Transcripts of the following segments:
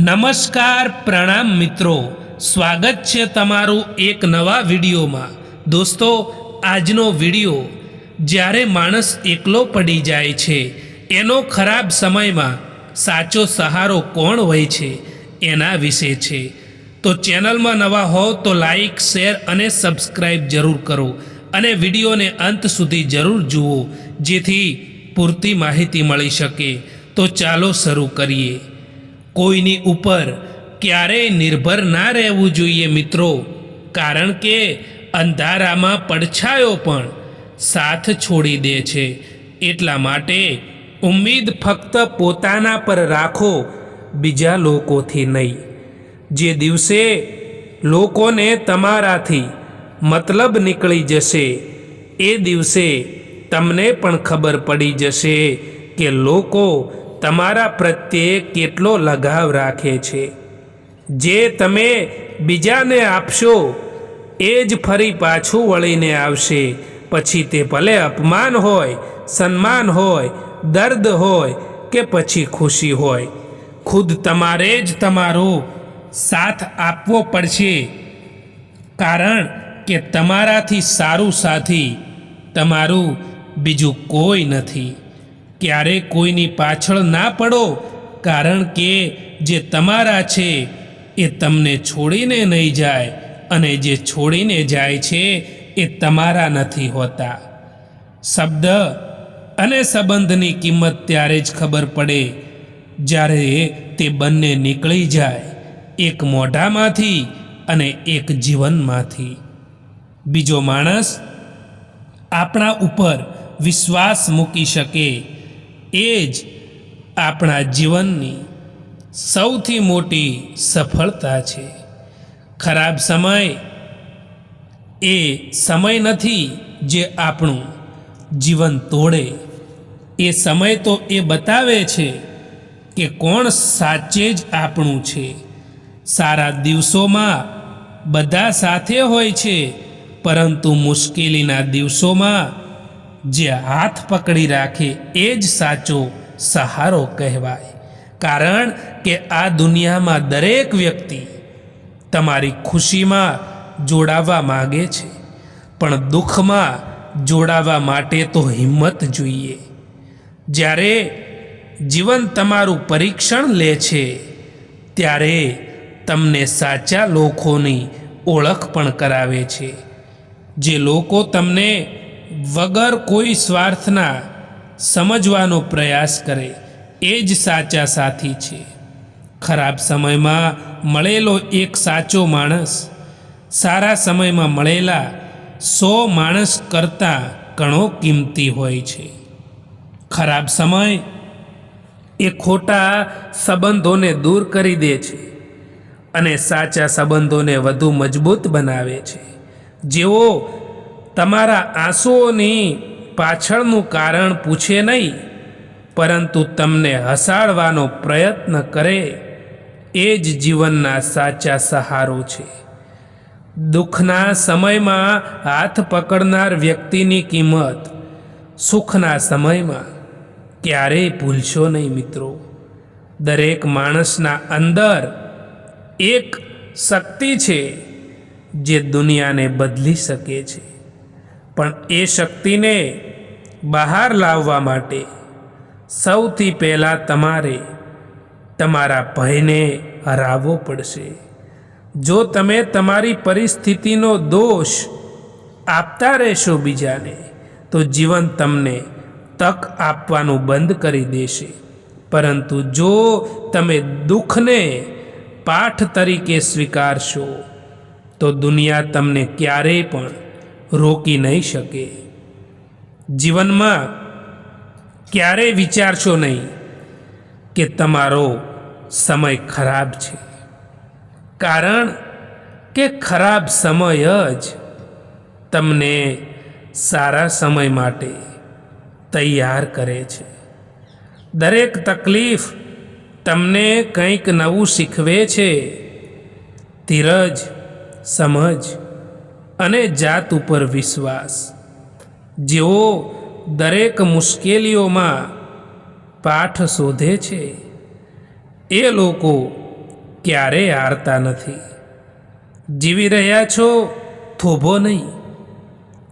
નમસ્કાર પ્રણામ મિત્રો. સ્વાગત છે તમારું એક નવા વિડીયોમાં. દોસ્તો, આજનો વીડિયો, જ્યારે માણસ એકલો પડી જાય છે, એનો ખરાબ સમયમાં સાચો સહારો કોણ હોય છે, એના વિશે છે. તો ચેનલમાં નવા હો તો લાઈક, શેર અને સબસ્ક્રાઈબ જરૂર કરો અને વિડીયોને અંત સુધી જરૂર જુઓ, જેથી પૂરતી માહિતી મળી શકે. તો ચાલો શરૂ કરીએ. કોઈની ઉપર ક્યારેય નિર્ભર ના રહેવું જોઈએ મિત્રો. કારણ કે અંધારામાં પડછાયો પણ સાથ છોડી દે છે. એટલા માટે ઉમ્મીદ ફક્ત પોતાના પર રાખો, બીજા લોકોથી નહીં. જે દિવસે લોકોને તમારાથી મતલબ નીકળી જશે, એ દિવસે તમને પણ ખબર પડી જશે કે લોકો તમારા પ્રત્યે કેટલો લગાવ રાખે છે. જે તમે બીજાને આપશો, એ જ ફરી પાછું વળીને આવશે. પછી તે ભલે અપમાન હોય, સન્માન હોય, દર્દ હોય કે પછી ખુશી હોય. ખુદ તમારે જ તમારો સાથ આપવો પડશે. કારણ કે તમારાથી સારું સાથી, તમારું બીજું કોઈ નથી. ક્યારે કોઈની પાછળ ના પડો, કારણ કે જે તમારા છે, એ તમને છોડીને નહીં જાય, અને જે છોડીને જાય છે, એ તમારા નથી હોતા. શબ્દ અને સંબંધની કિંમત ત્યારે જ ખબર પડે, જ્યારે તે બંને નીકળી જાય, એક મોઢામાંથી અને એક જીવનમાંથી. બીજો માણસ આપણા ઉપર વિશ્વાસ મૂકી શકે એ જ આપણા જીવનની સૌથી મોટી સફળતા છે. ખરાબ સમય એ સમય નથી જે આપણું જીવન તોડે. એ સમય તો એ બતાવે છે કે કોણ સાચે જ આપણું છે. સારા દિવસોમાં બધા સાથે હોય છે, પરંતુ મુશ્કેલીના દિવસોમાં જે હાથ પકડી રાખે, એ જ સાચો સહારો કહેવાય. કારણ કે આ દુનિયામાં દરેક વ્યક્તિ તમારી ખુશીમાં જોડાવા માગે છે, પણ દુઃખમાં જોડાવા માટે તો હિંમત જોઈએ. જ્યારે જીવન તમારું પરીક્ષણ લે છે, ત્યારે તમને સાચા લોકોની ઓળખ પણ કરાવે છે. જે લોકો તમને વગર કોઈ સ્વાર્થના સમજવાનો પ્રયાસ કરે, એ જ સાચા સાથી છે. ખરાબ સમયમાં મળેલો એક સાચો માણસ, સારા સમયમાં મળેલા સો માણસ કરતાં ઘણો કિંમતી હોય છે. ખરાબ સમય એ ખોટા સંબંધોને દૂર કરી દે છે અને સાચા સંબંધોને વધુ મજબૂત બનાવે છે. જેઓ તમારા આંસુઓની પાછળનું કારણ પૂછે નહીં, પરંતુ તમને હસાડવાનો પ્રયત્ન કરે, એ જ જીવનના સાચા સહારો છે. દુઃખના સમયમાં હાથ પકડનાર વ્યક્તિની કિંમત સુખના સમયમાં ક્યારેય ભૂલશો નહીં મિત્રો. દરેક માણસના અંદર એક શક્તિ છે જે દુનિયાને બદલી શકે છે. પણ એ શક્તિને બહાર લાવવા માટે સૌથી પહેલાં તમારે તમારા ભયને હરાવવો પડશે. જો તમે તમારી પરિસ્થિતિનો દોષ આપતા રહેશો બીજાને, તો જીવન તમને તક આપવાનું બંધ કરી દેશે. પરંતુ જો તમે દુઃખને પાઠ તરીકે સ્વીકારશો, તો દુનિયા તમને ક્યારેય પણ રોકી નહીં શકે. જીવનમાં ક્યારેય વિચારશો નહીં કે તમારો સમય ખરાબ છે. કારણ કે ખરાબ સમય જ તમને સારા સમય માટે તૈયાર કરે છે. દરેક તકલીફ તમને કંઈક નવું શીખવે છે. ધીરજ, સમજ અને જાત ઉપર વિશ્વાસ. જેઓ દરેક મુશ્કેલીઓમાં પાઠ શોધે છે, એ લોકો ક્યારેય હારતા નથી. જીવી રહ્યા છો થોભો નહીં,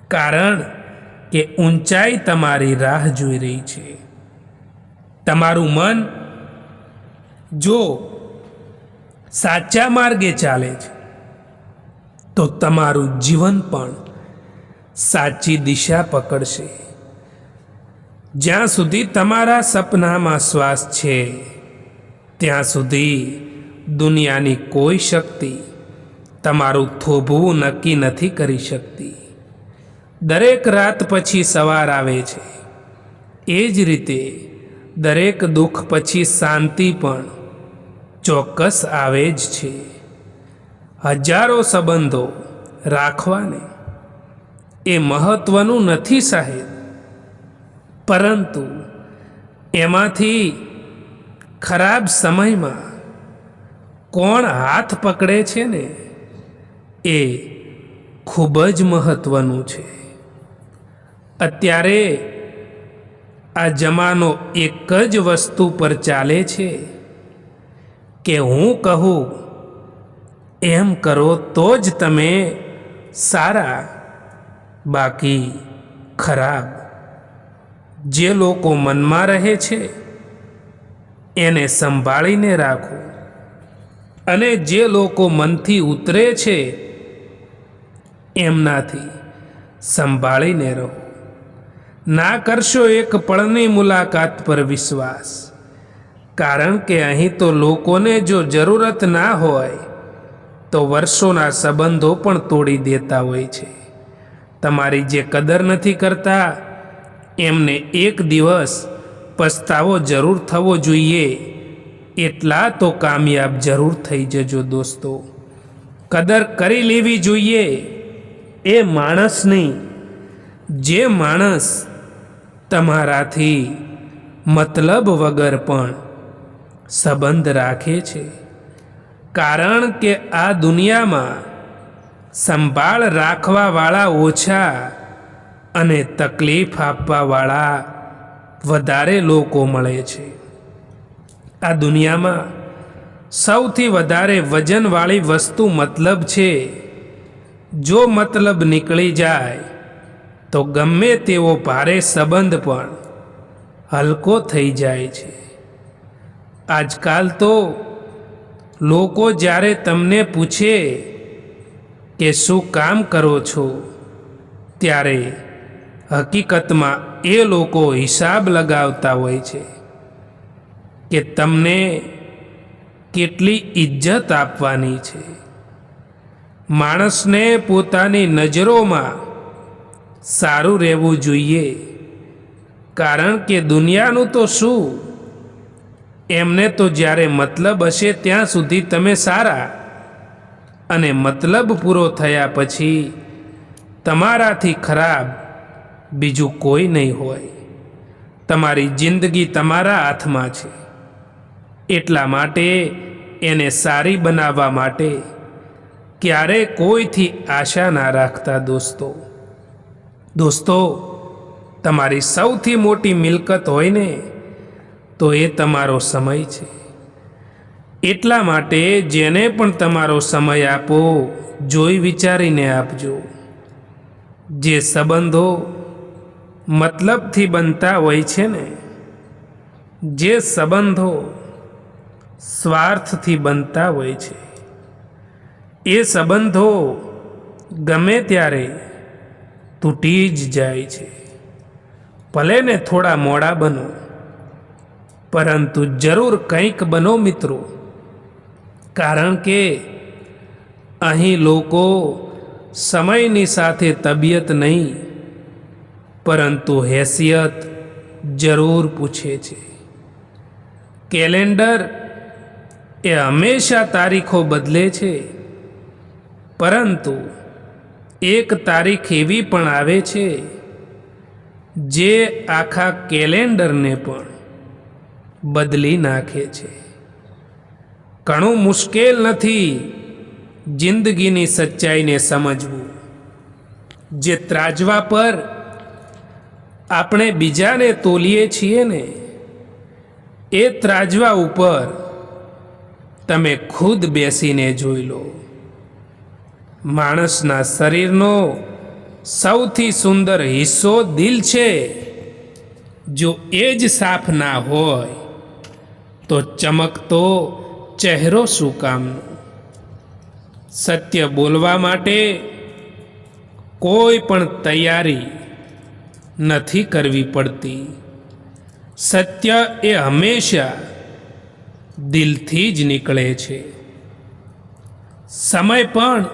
કારણ કે ઊંચાઈ તમારી રાહ જોઈ રહી છે. તમારું મન જો સાચા માર્ગે ચાલે છે તો તમારું જીવન પણ સાચી દિશા પકડશે. જ્યાં સુધી તમારા સપનામાં શ્વાસ છે, ત્યાં સુધી દુનિયાની કોઈ શક્તિ તમારું થોભવું નક્કી નથી કરી શકતી. દરેક રાત પછી સવાર આવે છે. એ જ રીતે દરેક દુઃખ પછી શાંતિ પણ ચોક્કસ આવે જ છે. હજારો સંબંધો રાખવાને એ મહત્વનું નથી સાહેબ. પરંતુ એમાંથી ખરાબ સમયમાં કોણ હાથ પકડે છે ને એ ખૂબ જ મહત્વનું છે. અત્યારે આ જમાનો એક જ વસ્તુ પર ચાલે છે કે હું કહું એમ કરો તો જ તમે સારા, બાકી ખરાબ. જે લોકો મનમાં રહે છે, એને સંભાળીને રાખો. અને જે લોકો મનથી ઉતરે છે, એમનાથી સંભાળીને રહો. ના કરશો એક પળની મુલાકાત પર વિશ્વાસ. કારણ કે અહીં તો લોકોને જો જરૂરત ના હોય તો વર્ષોના સંબંધો પણ તોડી દેતા હોય છે. તમારી જે કદર નથી કરતા, એમને એક દિવસ પસ્તાવો જરૂર થવો જોઈએ. એટલા તો કામયાબ જરૂર થઈ જજો દોસ્તો. કદર કરી લેવી જોઈએ. એ માણસની જે માણસ તમારાથી મતલબ વગર પણ સંબંધ રાખે છે. કારણ કે આ દુનિયામાં સંભાળ રાખવાવાળા ઓછા અને તકલીફ આપવાવાળા વધારે લોકો મળે છે. આ દુનિયામાં સૌથી વધારે વજનવાળી વસ્તુ મતલબ છે, જો મતલબ નીકળી જાય, તો ગમે તેવો ભારે સંબંધ પણ હલકો થઈ જાય છે. આજકાલ તો લોકો જ્યારે તમને પૂછે કે શું કામ કરો છો, ત્યારે હકીકતમાં એ લોકો હિસાબ લગાવતા હોય છે કે તમને કેટલી ઇજ્જત આપવાની છે. માણસને પોતાની નજરોમાં સારું રહેવું જોઈએ, કારણ કે દુનિયાનું તો શું? એમને તો જ્યારે મતલબ હશે ત્યાં સુધી તમે સારા અને મતલબ પૂરો થયા પછી તમારાથી ખરાબ બીજું કોઈ નહીં હોય. તમારી જિંદગી તમારા હાથમાં છે. એટલા માટે એને સારી બનાવવા માટે ક્યારે કોઈથી આશા ના રાખતા દોસ્તો. દોસ્તો, તમારી સૌથી મોટી મિલકત હોય ને તો એ તમારો સમય છે. એટલા માટે જેને પણ તમારો સમય આપો, જોઈ વિચારીને આપજો. જે સંબંધો મતલબથી બનતા હોય છે ને, જે સંબંધો સ્વાર્થથી બનતા હોય છે, એ સંબંધો ગમે ત્યારે તૂટી જ જાય છે. ભલે ને થોડા મોડા બનો. પરંતુ જરૂર કંઈક બનો મિત્રો. કારણ કે અહીં લોકો સમયની સાથે તબિયત નહીં, પરંતુ હેસિયત જરૂર પૂછે છે. કેલેન્ડર એ હંમેશા તારીખો બદલે છે, પરંતુ એક તારીખ એવી પણ આવે છે, જે આખા કેલેન્ડરને પણ બદલી નાખે છે. ઘણું મુશ્કેલ નથી જિંદગીની સચ્ચાઈને સમજવું. જે ત્રાજવા પર આપણે બીજાને તોલીએ છીએ ને, એ ત્રાજવા ઉપર તમે ખુદ બેસીને જોઈ લો. માણસના શરીરનો સૌથી સુંદર હિસ્સો દિલ છે. જો એ જ સાફ ના હોય તો ચમકતો ચહેરો શું કામનો સત્ય બોલવા માટે કોઈ પણ તૈયારી નથી કરવી પડતી. સત્ય એ હંમેશા દિલથી જ નીકળે છે. સમય પણ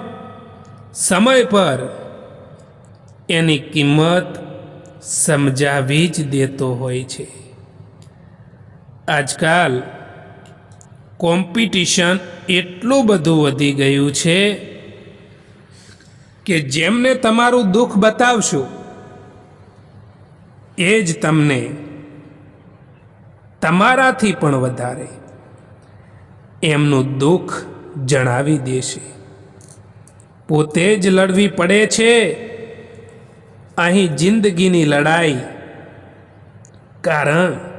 સમય પર એની કિંમત સમજાવી જ દેતો હોય છે. આજકાલ કોમ્પિટિશન એટલું બધું વધી ગયું છે કે જેમને તમારું દુઃખ બતાવશો, એ જ તમને તમારાથી પણ વધારે એમનું દુઃખ જણાવી દેશે. પોતે જ લડવી પડે છે. અહીં જિંદગીની લડાઈ કારણ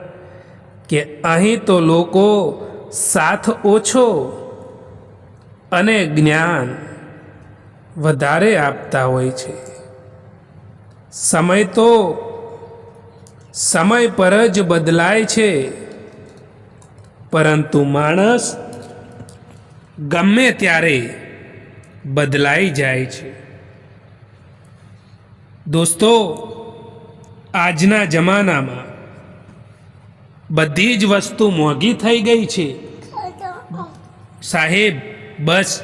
કે અહીં તો લોકો સાથ ઓછો અને જ્ઞાન વધારે આપતા હોય છે. સમય તો સમય પર જ બદલાય છે, પરંતુ માણસ ગમે ત્યારે બદલાઈ જાય છે. દોસ્તો, આજના જમાનામાં બધી જ વસ્તુ મોંઘી થઈ ગઈ છે. સાહેબ, બસ.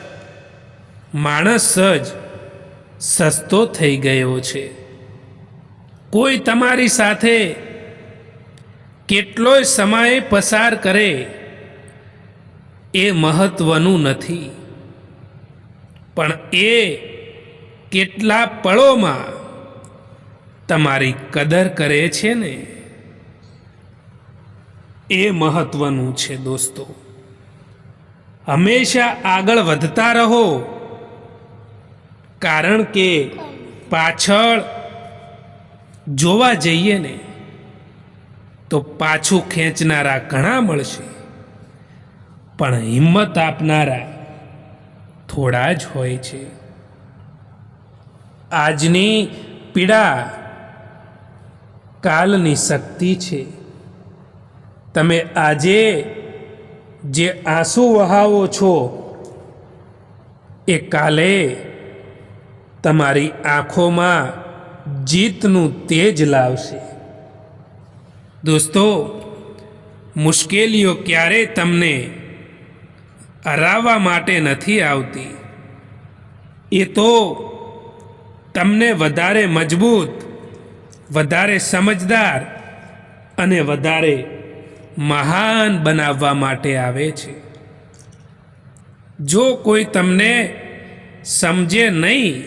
માણસ જ સસ્તો થઈ ગયો છે. કોઈ તમારી સાથે કેટલોય સમય પસાર કરે એ મહત્વનું નથી. પણ એ કેટલા પળોમાં તમારી કદર કરે છે ને? એ મહત્વનું છે દોસ્તો. હંમેશા આગળ વધતા રહો. કારણ કે પાછળ જોવા જઈએ ને, તો પાછું ખેંચનારા ઘણા મળશે. પણ હિંમત આપનારા થોડા જ હોય છે. આજની પીડા કાલની શક્તિ છે. તમે આજે જે આંસુ વહાવો છો, એ કાલે તમારી આંખોમાં જીતનું તેજ લાવશે. દોસ્તો, મુશ્કેલીઓ ક્યારે તમને હરાવવા માટે નથી આવતી. એ તો તમને વધારે મજબૂત, વધારે સમજદાર અને વધારે મહાન બનાવવા માટે આવે છે. જો કોઈ તમને સમજે નહીં,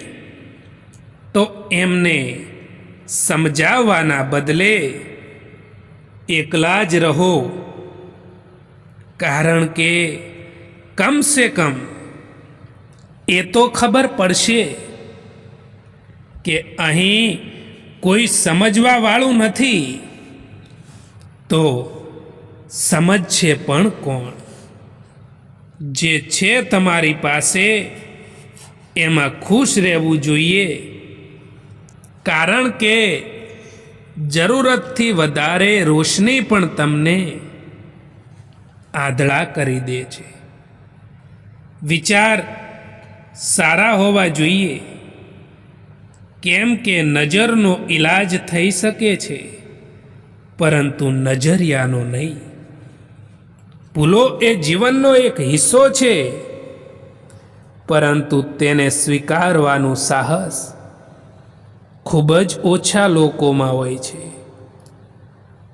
તો એમને સમજાવવાના બદલે એકલા જ રહો. કારણ કે કમ સે કમ એ તો ખબર પડશે કે અહીં કોઈ સમજવાવાળું નથી. તો સમજશે પણ કોણ? જે છે તમારી પાસે, એમાં ખુશ રહેવું જોઈએ. કારણ કે જરૂરતથી વધારે રોશની પણ તમને આધળા કરી દે છે. વિચાર સારા હોવા જોઈએ. કેમ કે નજરનો ઈલાજ થઈ શકે છે, પરંતુ નજરિયાનો નહીં. ભૂલો એ જીવનનો એક હિસ્સો છે. પરંતુ તેને સ્વીકારવાનું સાહસ ખૂબ જ ઓછા લોકોમાં હોય છે.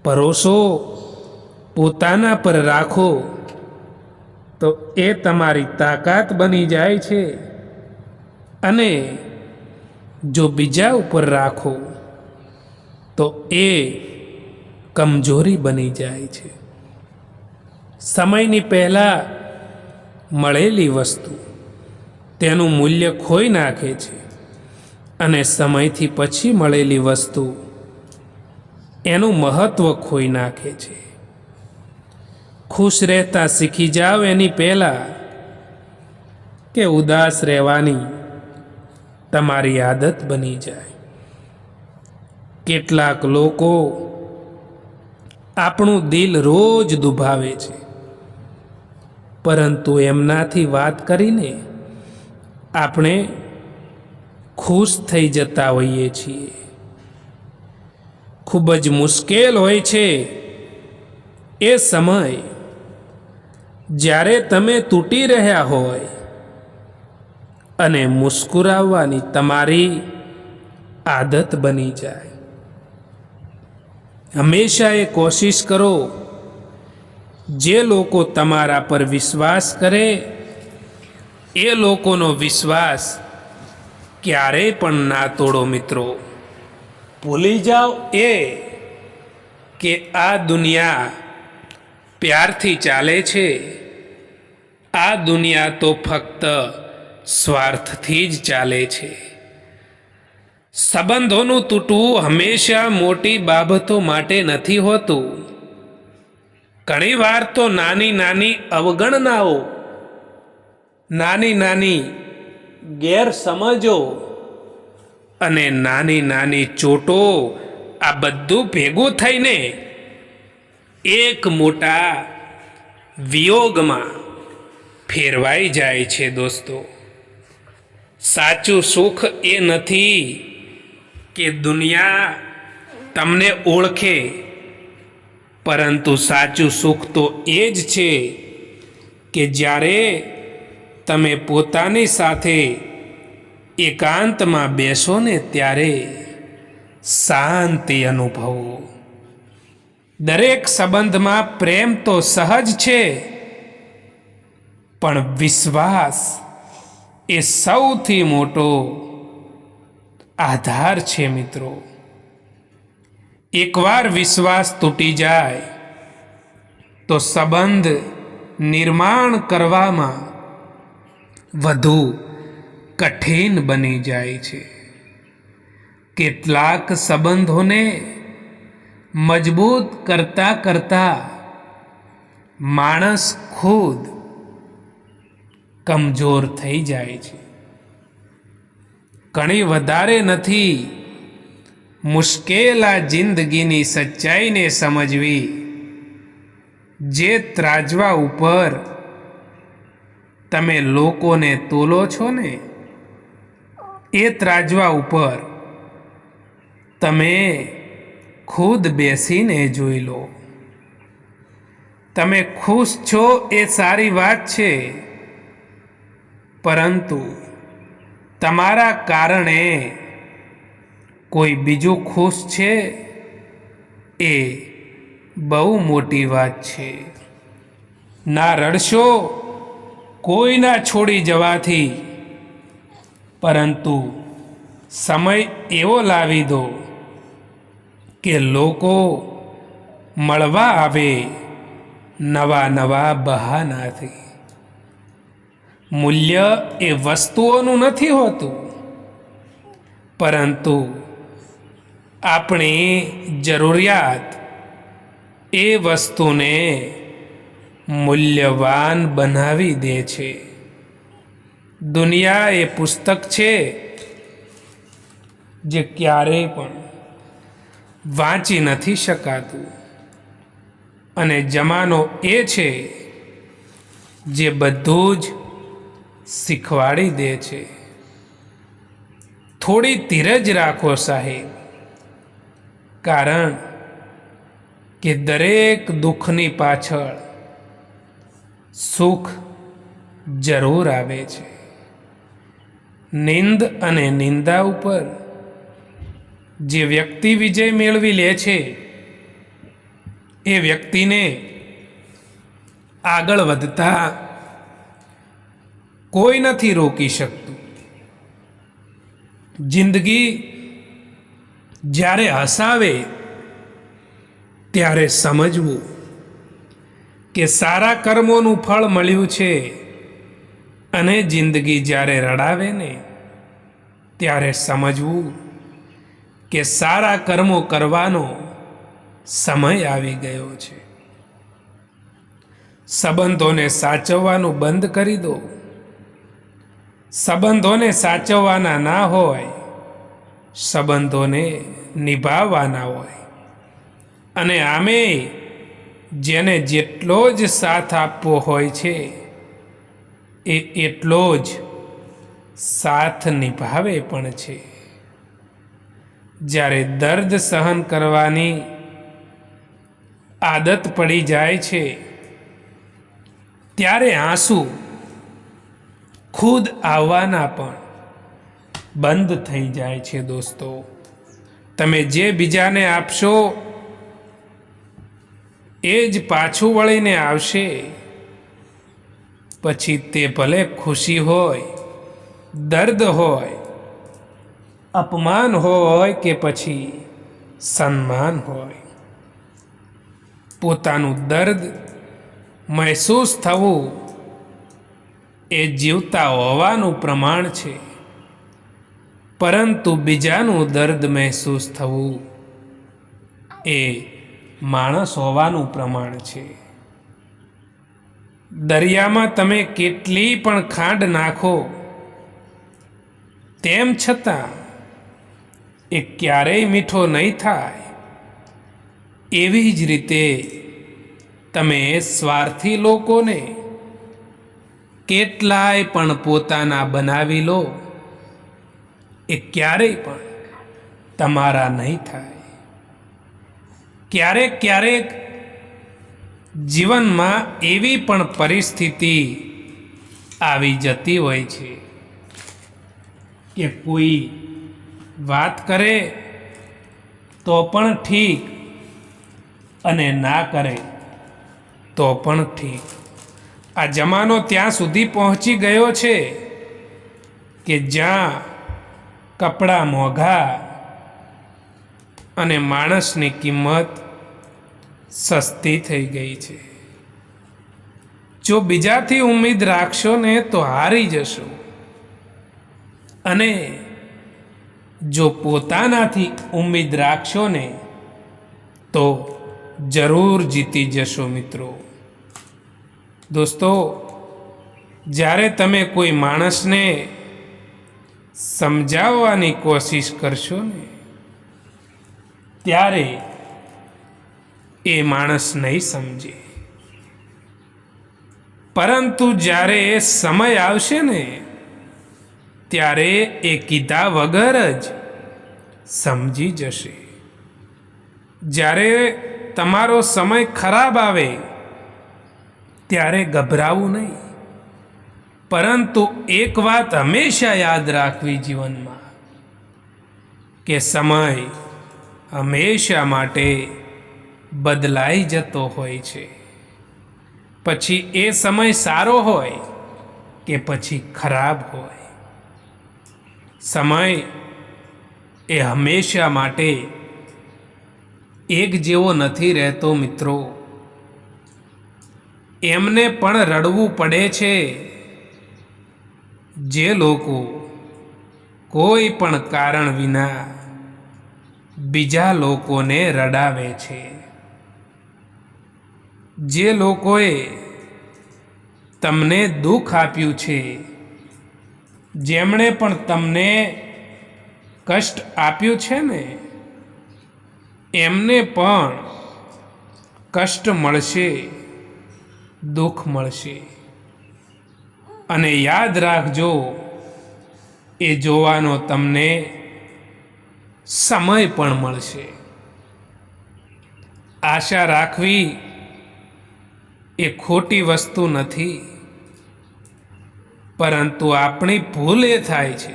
ભરોસો પોતાના પર રાખો તો એ તમારી તાકાત બની જાય છે. અને જો બીજા ઉપર રાખો તો એ કમજોરી બની જાય છે. સમયની પહેલાં મળેલી વસ્તુ. તેનું મૂલ્ય ખોઈ નાખે છે અને સમયથી પછી મળેલી વસ્તુ એનું મહત્ત્વ ખોઈ નાખે છે. ખુશ રહેતા શીખી જાઓ એની પહેલાં કે ઉદાસ રહેવાની તમારી આદત બની જાય. કેટલાક લોકો આપણું દિલ રોજ દુભાવે છે. પરંતુ એમનાથી વાત કરીને આપણે ખુશ થઈ જતા હોઈએ છીએ. ખૂબ જ મુશ્કેલ હોય છે એ સમય જ્યારે તમે તૂટી રહ્યા હોય અને મુસ્કુરાવવાની તમારી આદત બની જાય. હંમેશા એ કોશિશ કરો જે લોકો તમારા પર વિશ્વાસ કરે, એ લોકોનો વિશ્વાસ ક્યારેય પણ ના તોડો મિત્રો. ભૂલી જાઓ એ કે આ દુનિયા પ્યારથી ચાલે છે. આ દુનિયા તો ફક્ત સ્વાર્થથી જ ચાલે છે. સંબંધોનું તૂટવું હંમેશા મોટી બાબતો માટે નથી હોતું. ઘણીવાર તો નાની નાની અવગણનાઓ, નાની નાની ગેરસમજો અને નાની નાની ચોટો આ બધું ભેગું થઈને એક મોટા વિયોગમાં ફેરવાઈ જાય છે દોસ્તો. સાચું સુખ એ નથી કે દુનિયા તમને ઓળખે. પરંતુ સાચું સુખ તો એ જ છે કે જ્યારે તમે પોતાની સાથે એકાંતમાં બેસો ને ત્યારે શાંતિ અનુભવો. દરેક સંબંધમાં પ્રેમ તો સહજ છે, પણ વિશ્વાસ એ સૌથી મોટો આધાર છે મિત્રો. એકવાર વિશ્વાસ તૂટી જાય, તો સંબંધ નિર્માણ કરવામાં વધુ કઠિન બની જાય છે. કેટલાક સંબંધોને મજબૂત કરતા કરતા માણસ ખુદ કમજોર થઈ જાય છે. ઘણી વધારે નથી મુશ્કેલ જિંદગીની સચ્ચાઈને સમજવી. જે ત્રાજવા ઉપર તમે લોકોને તોલો છો ને, એ ત્રાજવા ઉપર તમે ખુદ બેસીને જોઈ લો. તમે ખુશ છો એ સારી વાત છે, પરંતુ તમારા કારણે કોઈ બીજું ખુશ છે? એ બહુ મોટી વાત છે. ના રડશો, કોઈના છોડી જવાથી. પરંતુ સમય એવો લાવી દો કે લોકો મળવા આવે નવા નવા બહાનાથી. મૂલ્ય એ વસ્તુઓનું નથી હોતું, પરંતુ આપણી જરૂરિયાત એ વસ્તુને મૂલ્યવાન બનાવી દે છે. દુનિયા એ પુસ્તક છે જે ક્યારેય પણ વાંચી નથી શકાતું. અને જમાનો એ છે જે બધું જ શીખવાડી દે છે. થોડી ધીરજ રાખો સાહેબ. કારણ કે દરેક દુઃખની પાછળ સુખ જરૂર આવે છે. નિંદ અને નિંદા ઉપર જે વ્યક્તિ વિજય મેળવી લે છે, એ વ્યક્તિને આગળ વધતા કોઈ નથી રોકી શકતું. જિંદગી જ્યારે હસાવે, ત્યારે સમજવું કે સારા કર્મોનું ફળ મળ્યું છે અને જિંદગી જ્યારે રડાવે ને, ત્યારે સમજવું કે સારા કર્મો કરવાનો સમય આવી ગયો છે. સંબંધોને સાચવવાનું બંધ કરી દો. સંબંધોને સાચવવાના ના હોય સંબંધોને નિભાવવાના હોય. અને આમે જેને જેટલો જ સાથ આપવો હોય છે, એ એટલો જ સાથ નિભાવે પણ છે. જ્યારે દર્દ સહન કરવાની આદત પડી જાય છે, ત્યારે આંસુ ખુદ આવવાના પણ બંધ થઈ જાય છે દોસ્તો. તમે જે બીજાને આપશો, એ જ પાછું વળીને આવશે. પછી તે ભલે ખુશી હોય, દર્દ હોય, અપમાન હોય કે પછી સન્માન હોય. પોતાનું દર્દ મહેસૂસ થવું એ જીવતા હોવાનું પ્રમાણ છે. પરંતુ બીજાનું દર્દ મહેસૂસ થવું એ માણસ હોવાનું પ્રમાણ છે. દરિયામાં તમે કેટલી પણ ખાંડ નાખો, તેમ છતાં એ ક્યારેય મીઠો નહીં થાય. એવી જ રીતે તમે સ્વાર્થી લોકોને કેટલાય પણ પોતાના બનાવી લો. એ ક્યારેય પણ તમારા નહીં થાય. ક્યારેક ક્યારેક જીવનમાં એવી પણ પરિસ્થિતિ આવી જતી હોય છે કે કોઈ વાત કરે તો પણ ઠીક અને ના કરે તો પણ ઠીક. આ જમાનો ત્યાં સુધી પહોંચી ગયો છે કે જ્યાં કપડાં મોંઘા અને માણસની કિંમત સસ્તી થઈ ગઈ છે. જો બીજાથી ઉમ્મીદ રાખશો ને તો હારી જશો. અને જો પોતાનાથી ઉમ્મીદ રાખશો ને તો જરૂર જીતી જશો મિત્રો. દોસ્તો, જ્યારે તમે કોઈ માણસને સમજાવવાની કોશિશ કરશો ને, ત્યારે એ માણસ નહીં સમજે. પરંતુ જ્યારે એ સમય આવશે ને, ત્યારે એ કીધા વગર જ સમજી જશે. જ્યારે તમારો સમય ખરાબ આવે, ત્યારે ગભરાવું નહીં. પરંતુ એક વાત હંમેશા યાદ રાખવી જીવનમાં, કે સમય હંમેશા માટે બદલાઈ જતો હોય છે. પછી એ સમય સારો હોય કે પછી ખરાબ હોય? સમય એ હંમેશા માટે એક જેવો નથી રહેતો મિત્રો. એમને પણ રડવું પડે છે જે લોકો કોઈ પણ કારણ વિના બીજા લોકોને રડાવે છે. જે લોકોએ તમને દુઃખ આપ્યું છે, જેમણે પણ તમને કષ્ટ આપ્યું છે ને, એમને પણ કષ્ટ મળશે, દુઃખ મળશે. અને યાદ રાખજો, એ જોવાનો તમને સમય પણ મળશે. આશા રાખવી, એ ખોટી વસ્તુ નથી, પરંતુ આપણી ભૂલ એ થાય છે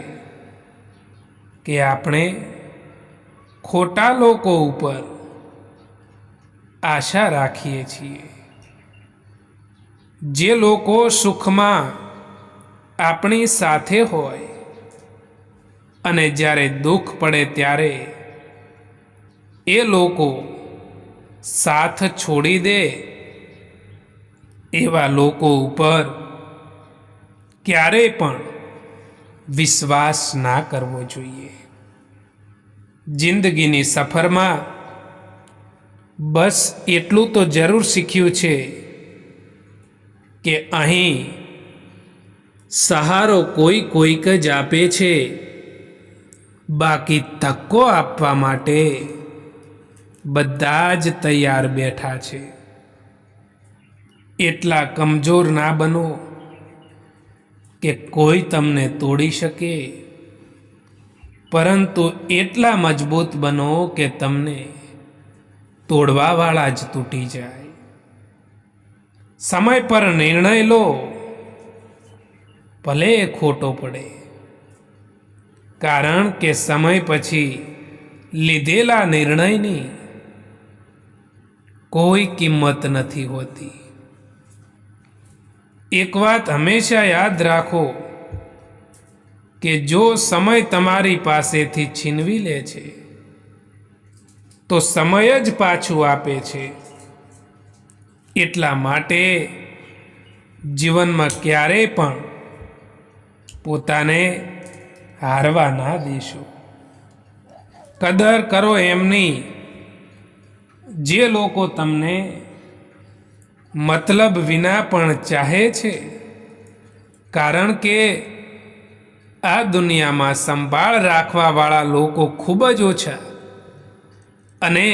કે આપણે ખોટા લોકો ઉપર આશા રાખીએ છીએ. જે લોકો સુખમાં આપણી સાથે હોય અને જ્યારે દુઃખ પડે ત્યારે એ લોકો સાથ છોડી દે એવા લોકો ઉપર ક્યારેય પણ વિશ્વાસ ના કરવો જોઈએ. જિંદગીની સફરમાં બસ એટલું તો જરૂર શીખ્યું છે કે અહીં સહારો કોઈ કોઈક જ આપે છે. બાકી તક્કો આપવા માટે બધા જ તૈયાર બેઠા છે. એટલા કમજોર ના બનો કે કોઈ તમને તોડી શકે. પરંતુ એટલા મજબૂત બનો કે તમને તોડવાવાળા જ તૂટી જાય. સમય પર નિર્ણય લો. ભલે એ ખોટો પડે. કારણ કે સમય પછી લીધેલા નિર્ણયની કોઈ કિંમત નથી હોતી. એક વાત હંમેશા યાદ રાખો કે જો સમય તમારી પાસેથી છીનવી લે છે, તો સમય જ પાછું આપે છે. એટલા માટે જીવનમાં ક્યારેય પણ પોતાને હારવા ના દેશો. કદર કરો એમની જે લોકો તમને મતલબ વિના પણ ચાહે છે, કારણ કે આ દુનિયામાં સંભાળ રાખવાવાળા લોકો ખૂબ જ ઓછા અને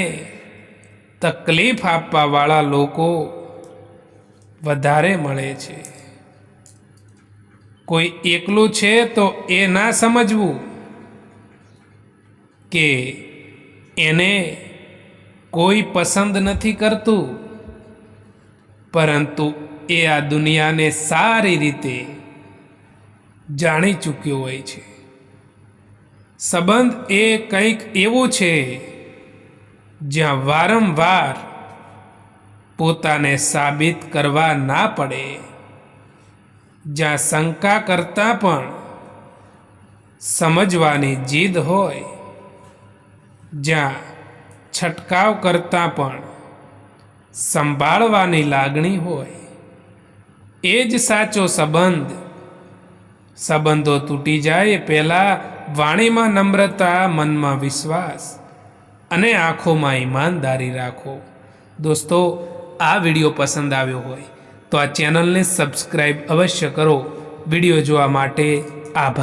તકલીફ આપવાવાળા લોકો વધારે મળે છે. કોઈ એકલું છે તો એ ના સમજવું કે એને કોઈ પસંદ નથી કરતું. પરંતુ એ આ દુનિયાને સારી રીતે જાણી ચૂક્યો હોય છે. સંબંધ એ કંઈક એવું છે જ્યાં વારંવાર પોતાને સાબિત કરવા ના પડે. જ્યાં શંકા કરતાં પણ સમજવાની જીદ હોય, જ્યાં છટકાવ કરતાં પણ સંભાળવાની લાગણી હોય, એ જ સાચો સંબંધ. સંબંધો તૂટી જાય પહેલાં વાણીમાં નમ્રતા, મનમાં વિશ્વાસ અને આંખોમાં ઈમાનદારી રાખો. દોસ્તો, આ વીડિયો પસંદ આવ્યો હોય તો આ ચેનલને સબસ્ક્રાઈબ અવશ્ય કરો. વીડિયો જોવા માટે આભાર.